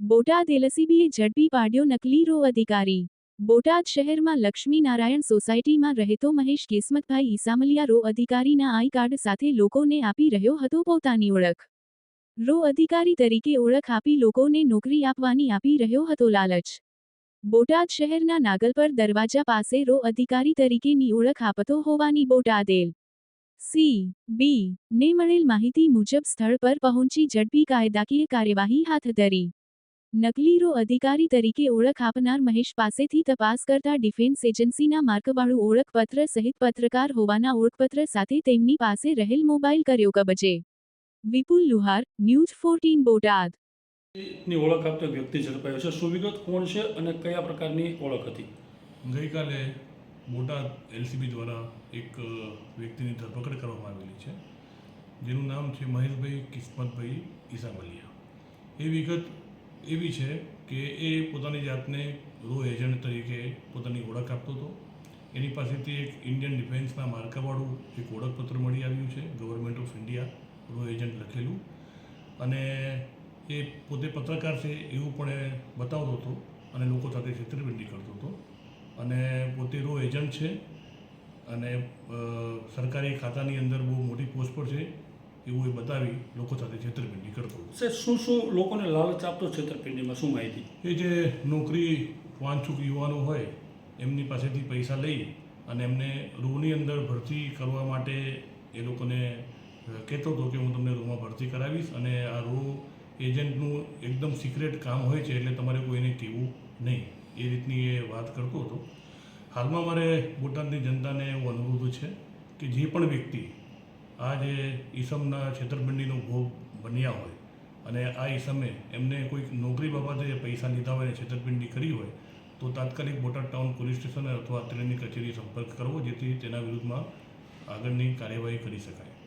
બોટાદ એલસીબીએ ઝડપી પાડ્યો નકલી રો અધિકારી. બોટાદ શહેરમાં લક્ષ્મીનારાયણ સોસાયટીમાં રહેતો મહેશ કેસમતભાઈ ઈસામલિયા રો અધિકારીના આઈ કાર્ડ સાથે લોકોને આપી રહ્યો હતો પોતાની ઓળખ. રો અધિકારી તરીકે ઓળખ આપી લોકોને નોકરી આપવાની આપી રહ્યો હતો લાલચ. બોટાદ શહેરના નાગલપર દરવાજા પાસે રો અધિકારી તરીકેની ઓળખ આપતો હોવાની બોટાદેલ સી. બી. ને મળેલ માહિતી મુજબ સ્થળ પર પહોંચી ઝડપી કાયદાકીય કાર્યવાહી હાથ ધરી. નકલી રો અધિકારી તરીકે ઓળખ આપનાર મહેશ પાસેથી તપાસ કરતા ડિફેન્સ એજન્સીના માર્કવાળું ઓળખપત્ર સહિત પત્રકાર હોવાના ઓળખપત્ર સાથે તેમની પાસે રહેલ મોબાઈલ કર્યો કબજે. Vipul Luhar news fourteen Botad. ની ઓળખ આપતો વ્યક્તિ ઝડપાયો છે. સુવિગત કોણ છે અને કયા પ્રકારની ઓળખ હતી? ગઈકાલે બોટાદ એલસીબી દ્વારા એક વ્યક્તિની ધરપકડ કરવામાં આવેલી છે. જેનું નામ છે મહેશભાઈ કિસ્મતભાઈ ઈસામલિયા. એ વિગત એવી છે કે એ પોતાની જાતને રો એજન્ટ તરીકે પોતાની ઓળખ આપતો હતો. એની પાસેથી એક ઇન્ડિયન ડિફેન્સના માર્કાવાળું એક ઓળખપત્ર મળી આવ્યું છે ગવર્મેન્ટ ઓફ ઇન્ડિયા રો એજન્ટ લખેલું. અને એ પોતે પત્રકાર છે એવું પણ એ બતાવતો હતો અને લોકો સાથે છેતરપિંડી કરતો હતો. અને પોતે રો એજન્ટ છે અને સરકારી ખાતાની અંદર બહુ મોટી પોસ્ટ પર છે. એવું એ બતાવી લોકો સાથે છેતરપિંડી કરતો સર શું શું લોકોને લાલચ આપતો છેતરપિંડીમાં શું માહિતી? એ જે નોકરી વાંચુક યુવાનો હોય એમની પાસેથી પૈસા લઈ અને એમને રૂની અંદર ભરતી કરવા માટે એ લોકોને કહેતો હતો કે હું તમને રૂમાં ભરતી કરાવીશ અને આ રૂ એજન્ટનું એકદમ સિક્રેટ કામ હોય છે એટલે તમારે કોઈને કહેવું નહીં. એ રીતની એ વાત કરતો હતો. હાલમાં મારે બોટાદની જનતાને એવો અનુરોધ છે કે જે પણ વ્યક્તિ આ જે ઈસમના છેતરપિંડીનો ભોગ બન્યા હોય અને આ ઈસમે એમને કોઈક નોકરી બાબતે પૈસા લીધા હોય છેતરપિંડી કરી હોય, તો તાત્કાલિક બોટાદ ટાઉન પોલીસ સ્ટેશન અથવા અત્રેની કચેરી સંપર્ક કરવો, જેથી તેના વિરુદ્ધમાં આગળની કાર્યવાહી કરી શકાય.